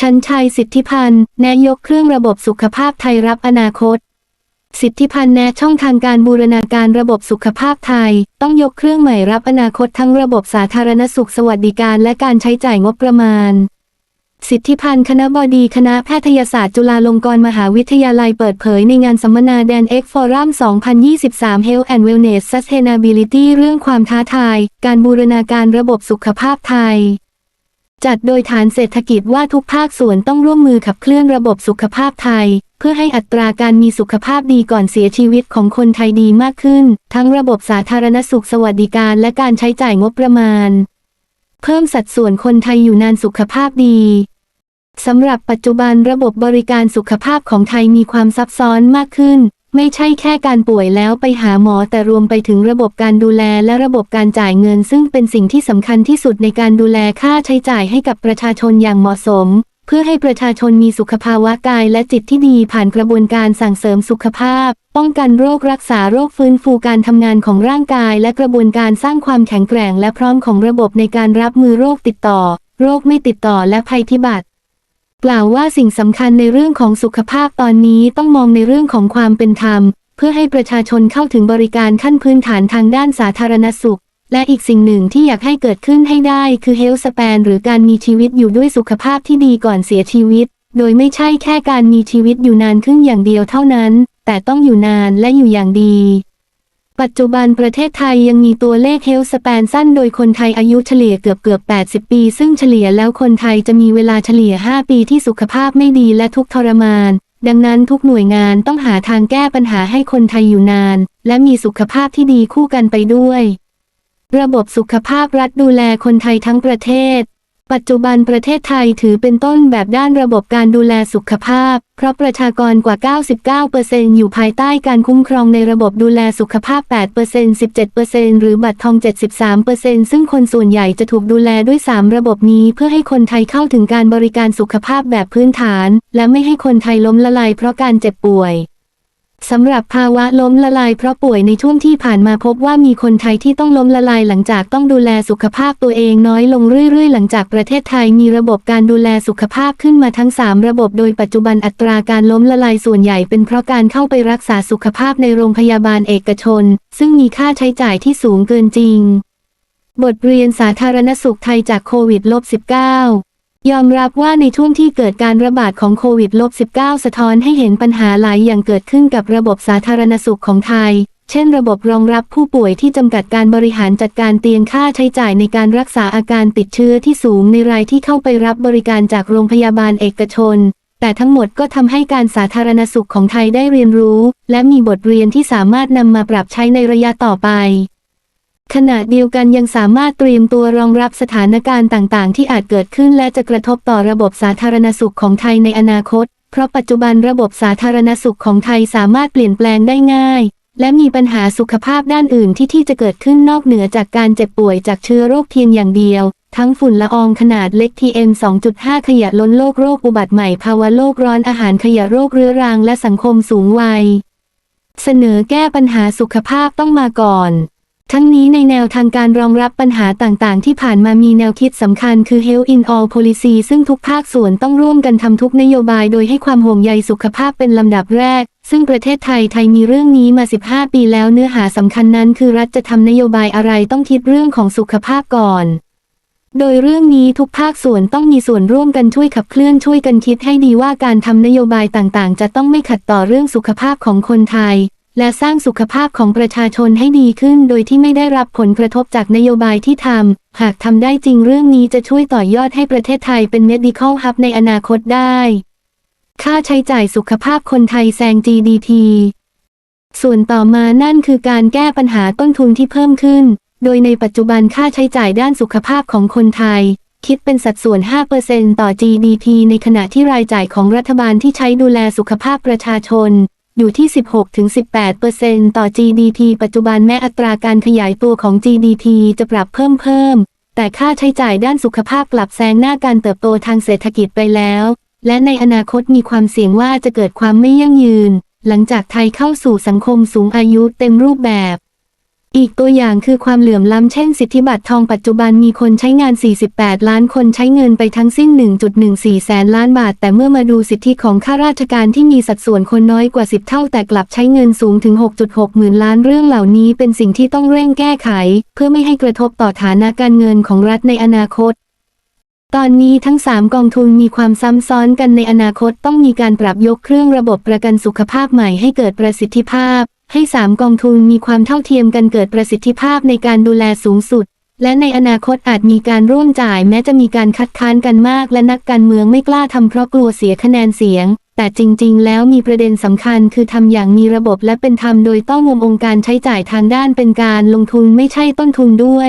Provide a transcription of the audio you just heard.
ชันชัยสิทธิพันธ์แนายกเครื่องระบบสุขภาพไทยรับอนาคต สิทธิพันธ์แนะช่องทางการบูรณาการระบบสุขภาพไทย ต้องยกเครื่องใหม่รับอนาคตทั้งระบบสาธารณสุขสวัสดิการและการใช้จ่ายงบประมาณ สิทธิพันธ์คณะบดีคณะแพทยศาสตร์จุฬาลงกรณ์มหาวิทยาลัยเปิดเผยในงานสัมมนาแดนเอ็กฟอรัม2023 Health and Wellness Sustainability เรื่องความท้าทาย การบูรณาการระบบสุขภาพไทย จัดโดยฐานเศรษฐกิจว่าทุกภาคส่วนต้องร่วมมือขับเคลื่อนระบบสุขภาพไทย เพื่อให้อัตราการมีสุขภาพดีก่อนเสียชีวิตของคนไทยดีมากขึ้น ทั้งระบบสาธารณสุขสวัสดิการและการใช้จ่ายงบประมาณ เพิ่มสัดส่วนคนไทยอยู่นานสุขภาพดีสำหรับปัจจุบันระบบบริการสุขภาพของไทยมีความซับซ้อนมากขึ้น ไม่ใช่แค่การป่วยแล้วไปหาหมอแต่รวมไปถึงระบบการดูแลและระบบการจ่ายเงิน ซึ่งเป็นสิ่งที่สำคัญที่สุดในการดูแลค่าใช้จ่ายให้กับประชาชนอย่างเหมาะสม เพื่อให้ประชาชนมีสุขภาวะกายและจิตที่ดีผ่านกระบวนการสั่งเสริมสุขภาพ ป้องกันโรครักษาโรคฟื้นฟูการทำงานของร่างกาย และกระบวนการสร้างความแข็งแกร่งและพร้อมของระบบในการรับมือโรคติดต่อ โรคไม่ติดต่อและภัยพิบัติ กล่าวว่าสิ่งสำคัญในเรื่องของสุขภาพตอนนี้ต้องมองในเรื่องของความเป็นธรรม เพื่อให้ประชาชนเข้าถึงบริการขั้นพื้นฐานทางด้านสาธารณสุข และอีกสิ่งหนึ่งที่อยากให้เกิดขึ้นให้ได้คือเฮลส p ปนหรือการมีชีวิตอยู่ด้วยสุขภาพที่ดีก่อนเสียชีวิต โดยไม่ใช่แค่การมีชีวิตอยู่นานขึ้นอย่างเดียวเท่านั้น แต่ต้องอยู่นานและอยู่อย่างดี ปัจจุบันประเทศไทยยังมีตัวเลขเฮลส p ปนสั้นโดยคนไทยอายุเฉลี่ยเกือบเกือบ 80 ปี ซึ่งเฉลี่ยแล้วคนไทยจะมีเวลาเฉลี่ย 5 ปีที่สุขภาพไม่ดีและทุกทรมาน ดังนั้นทุกหน่วยงานต้องหาทางแก้ปัญหาให้คนไทยอยู่นาน และมีสุขภาพที่ดีคู่กันไปด้วย ระบบสุขภาพรัฐดูแลคนไทยทั้งประเทศ ปัจจุบันประเทศไทยถือเป็นต้นแบบด้านระบบการดูแลสุขภาพ เพราะประชากรกว่า 99%อยู่ภายใต้การคุ้มครองในระบบดูแลสุขภาพ 8% 17%หรือบัตรทอง 73%ซึ่งคนส่วนใหญ่จะถูกดูแลด้วย 3 ระบบนี้ เพื่อให้คนไทยเข้าถึงการบริการสุขภาพแบบพื้นฐาน และไม่ให้คนไทยล้มละลายเพราะการเจ็บป่วย สำหรับภาวะล้มละลายเพราะป่วยในช่วงที่ผ่านมาพบว่ามีคนไทยที่ต้องล้มละลายหลังจากต้องดูแลสุขภาพตัวเองน้อยลงเรื่อยๆ หลังจากประเทศไทยมีระบบการดูแลสุขภาพขึ้นมาทั้ง 3 ระบบโดยปัจจุบันอัตราการล้มละลายส่วนใหญ่เป็นเพราะการเข้าไปรักษาสุขภาพในโรงพยาบาลเอกชน ซึ่งมีค่าใช้จ่ายที่สูงเกินจริง บทเรียนสาธารณสุขไทยจากโควิด -19 ยอมรับว่าในช่วงที่เกิดการระบาดของโควิด -19 สะท้อนให้เห็นปัญหาหลายอย่างเกิดขึ้นกับระบบสาธารณสุขของไทย เช่นระบบรองรับผู้ป่วยที่จำกัดการบริหารจัดการเตียงค่าใช้จ่ายในการรักษาอาการติดเชื้อที่สูงในรายที่เข้าไปรับบริการจากโรงพยาบาลเอกชน แต่ทั้งหมดก็ทำให้การสาธารณสุขของไทยได้เรียนรู้ และมีบทเรียนที่สามารถนำมาปรับใช้ในระยะต่อไป ขณะเดียวกันยังสามารถเตรียมตัวรองรับสถานการณ์ต่างๆ ที่อาจเกิดขึ้นและจะกระทบต่อระบบสาธารณสุขของไทยในอนาคต เพราะปัจจุบันระบบสาธารณสุขของไทยสามารถเปลี่ยนแปลงได้ง่าย และมีปัญหาสุขภาพด้านอื่นที่ที่จะเกิดขึ้นนอกเหนือจากการเจ็บป่วยจากเชื้อโรคเพียงอย่างเดียว ทั้งฝุ่นละอองขนาดเล็ก PM 2.5 ขยะล้นโลกโรคอุบัติใหม่ภาวะโลกร้อนอาหารขยะโรคเรื้อรังและสังคมสูงวัย เสนอแก้ปัญหาสุขภาพต้องมาก่อน ทั้งนี้ในแนวทางการรองรับปัญหาต่างๆ ที่ผ่านมามีแนวคิดสำคัญคือ Health in All Policy ซึ่งทุกภาคส่วนต้องร่วมกันทำทุกนโยบายโดยให้ความห่วงใยสุขภาพเป็นลำดับแรก ซึ่งประเทศไทยไทยมีเรื่องนี้มา 15 ปีแล้วเนื้อหาสำคัญนั้นคือรัฐจะทำนโยบายอะไรต้องคิดเรื่องของสุขภาพก่อน โดยเรื่องนี้ทุกภาคส่วนต้องมีส่วนร่วมกันช่วยขับเคลื่อนช่วยกันคิดให้ดีว่าการทำนโยบายต่างๆ จะต้องไม่ขัดต่อเรื่องสุขภาพของคนไทย และสร้างสุขภาพของประชาชนให้ดีขึ้นโดยที่ไม่ได้รับผลกระทบจากนโยบายที่ทำ หากทำได้จริงเรื่องนี้จะช่วยต่อยอดให้ประเทศไทยเป็น medical hub ในอนาคตได้ ค่าใช้จ่ายสุขภาพคนไทยแซง GDP ส่วนต่อมานั่นคือการแก้ปัญหาต้นทุนที่เพิ่มขึ้น โดยในปัจจุบันค่าใช้จ่ายด้านสุขภาพของคนไทย คิดเป็นสัดส่วน 5%ต่อ GDP ในขณะที่รายจ่ายของรัฐบาลที่ใช้ดูแลสุขภาพประชาชน อยู่ที่ 16-18%ต่อ GDP ปัจจุบันแม้อัตราการขยายตัวของ GDP จะปรับเพิ่มเพิ่ม แต่ค่าใช้จ่ายด้านสุขภาพกลับแซงหน้าการเติบโตทางเศรษฐกิจไปแล้ว และในอนาคตมีความเสี่ยงว่าจะเกิดความไม่ยั่งยืน หลังจากไทยเข้าสู่สังคมสูงอายุเต็มรูปแบบ อีกตัวอย่างคือความเหลื่อมล้ำเช่นสิทธิบัตรทองปัจจุบันมีคนใช้งาน 48 ล้านคนใช้เงินไปทั้งสิ้น 1.14 แสนล้านบาท แต่เมื่อมาดูสิทธิของข้าราชการที่มีสัดส่วนคนน้อยกว่า 10 เท่าแต่กลับใช้เงินสูงถึง 6.6 หมื่นล้านเรื่องเหล่านี้เป็นสิ่งที่ต้องเร่งแก้ไข เพื่อไม่ให้กระทบต่อฐานะการเงินของรัฐในอนาคตตอนนี้ทั้ง 3 กองทุนมีความซ้ำซ้อนกันในอนาคตต้องมีการปรับยกเครื่องระบบประกันสุขภาพใหม่ให้เกิดประสิทธิภาพ ให้3กองทุนมีความเท่าเทียมกันเกิดประสิทธิภาพในการดูแลสูงสุด และในอนาคตอาจมีการร่วมจ่ายแม้จะมีการคัดค้านกันมาก และนักการเมืองไม่กล้าทำเพราะกลัวเสียคะแนนเสียง แต่จริง ๆ แล้วมีประเด็นสำคัญคือทำอย่างมีระบบและเป็นธรรมโดยต้องงมองค์การใช้จ่ายทางด้านเป็นการลงทุนไม่ใช่ต้นทุนด้วย